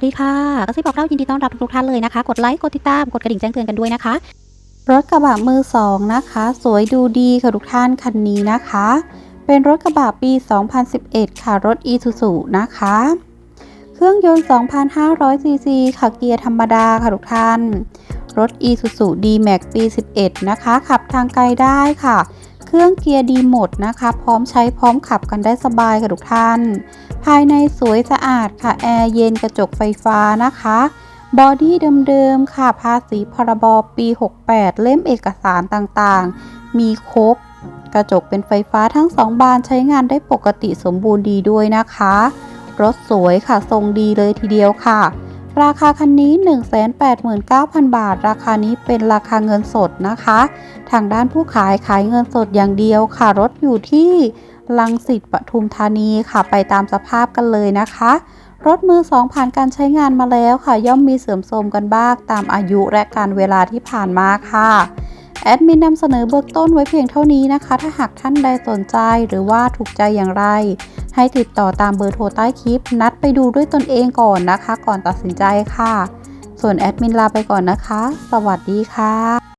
วัสดีค่ะกระซิบบอกเล่ายินดีต้อนรับทุกท่านเลยนะคะ กดไลค์กดติดตามกดกระดิ่งแจ้งเตือนกันด้วยนะคะ รถกระบะมือสองนะคะ สวยดูดีค่ะทุกท่านคันนี้นะคะ เป็นรถกระบะปี 2011 ค่ะรถ Isuzu นะคะ เครื่องยนต์ 2,500 ซีซีค่ะเกียร์ธรรมดาค่ะทุกท่านรถ Isuzu D-Max ปี 11 นะคะ ขับทางไกลได้ค่ะ เครื่องเกียร์ดีหมดนะคะ พร้อมใช้พร้อมขับกันได้สบายค่ะทุกท่าน ภายในสวยสะอาดค่ะ แอร์เย็นกระจกไฟฟ้านะคะบอดี้เดิมๆค่ะ ภาษีพรบปี 68 เล่มเอกสารต่างๆ มีครบ กระจกเป็นไฟฟ้าทั้งสองบานใช้งานได้ปกติสมบูรณ์ดีด้วยนะคะ รถสวยค่ะ ทรงดีเลยทีเดียวค่ะ ราคาคันนี้ 189,000 บาท ราคานี้เป็นราคาเงินสดนะคะ ทางด้านผู้ขายขายเงินสดอย่างเดียวค่ะ รถอยู่ที่ลังสิตปทุมธานีค่ะ ไปตามสภาพกันเลยนะคะ รถมือสองผ่านการใช้งานมาแล้วค่ะ ย่อมมีเสื่อมโทรมกันบ้างตามอายุและการเวลาที่ผ่านมาค่ะ แอดมินนำเสนอเบื้องต้นไว้เพียงเท่านี้นะคะ ถ้าหากท่านใดสนใจหรือว่าถูกใจอย่างไร ให้ติดต่อตามเบอร์โทรใต้คลิป นัดไปดูด้วยตนเองก่อนนะคะ ก่อนตัดสินใจค่ะ ส่วนแอดมินลาไปก่อนนะคะ สวัสดีค่ะ